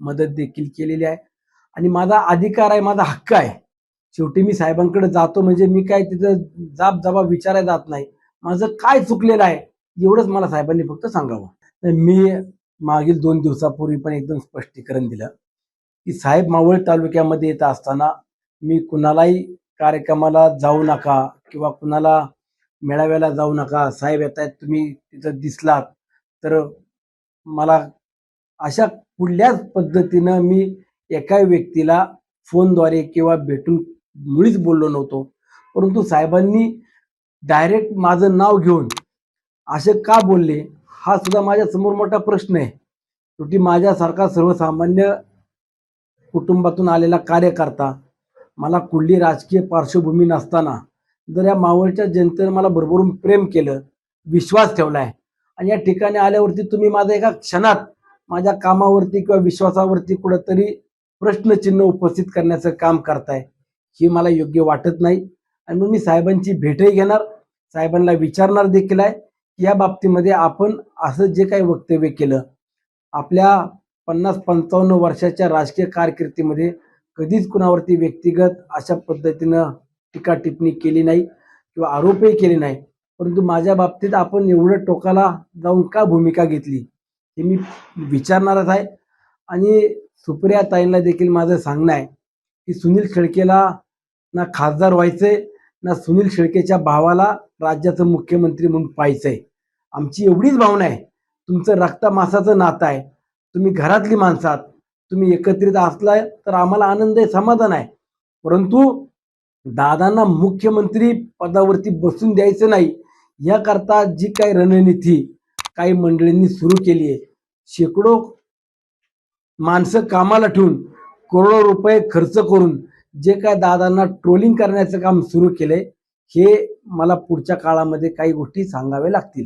मदत देखील केलेली आहे. आणि माझा अधिकार आहे माझा हक्क आहे. शेवटी मी साहेबांकडे जातो म्हणजे मी काय तिथं जाब जबाब विचारायला जात नाही. माझं काय चुकलेलं आहे एवढंच मला साहेबांनी फक्त सांगावं. मी मागील दोन दिवसापूर्वी पण एकदम स्पष्टीकरण दिलं की साहेब मावळ तालुक्यामध्ये येत असताना मी कुणालाही कार्यक्रमाला जाऊ नका किंवा कुणाला मेळाव्याला जाऊ नका. साहेब येत आहेत तुम्ही तिथं दिसलात तर मला अशा कुठल्याच पद्धतीनं मी एका व्यक्तीला फोनद्वारे किंवा भेटून मुळीच बोललो नव्हतो. परंतु साहेबांनी डायरेक्ट माझं नाव घेऊन असे का बोलले हा सुद्धा माझ्यासमोर मोठा प्रश्न आहे. शेवटी माझ्यासारखा सर्वसामान्य कुटुंबातून आलेला कार्यकर्ता मला कुठली राजकीय पार्श्वभूमी नसताना जर या मावळच्या जनतेनं मला भरभरून प्रेम केलं विश्वास ठेवला आहे आणि या ठिकाणी आल्यावरती तुम्ही माझा एका क्षणात माझ्या कामावरती किंवा विश्वासावरती कुठंतरी प्रश्नचिन्ह उपस्थित करण्याचं काम करताय हे मला योग्य वाटत नाही. आणि मग मी साहेबांची भेटही घेणार साहेबांना विचारणार देखील आहे. की या बाबतीमध्ये आपण असं जे काही वक्तव्य केलं आपल्या पन्नास पंचावन्न वर्षाच्या राजकीय कारकिर्दीमध्ये कधीच कुणावरती व्यक्तिगत अशा पद्धतीनं टीका टिप्पणी केली नाही किंवा आरोपही केले नाही. परंतु माझ्या बाबतीत आपण एवढं टोकाला जाऊन का भूमिका घेतली? हे मी विचारणारच आहे. आणि सुप्रिया ताईंना देखील माझं सांगणं आहे की सुनील शेळकेला ना खासदार व्हायचंय ना सुनील शेळकेच्या भावाला राज्याचं मुख्यमंत्री म्हणून पाहायचंय. आमची एवढीच भावना आहे. तुमचं रक्तामासाचं नातं आहे. तुम्ही घरातली माणसात तुम्ही एकत्रित असलाय तर आम्हाला आनंद आहे समाधान आहे. परंतु दादांना मुख्यमंत्री पदावरती बसून द्यायचं नाही याकरता जी काही रणनीती काही मंडळींनी सुरू केली आहे शेकडो माणसं कामाला ठेवून करोडो रुपये खर्च करून जे काय दादांना ट्रोलिंग करण्याचं काम सुरू केलंय हे मला पुढच्या काळामध्ये काही गोष्टी सांगाव्या लागतील.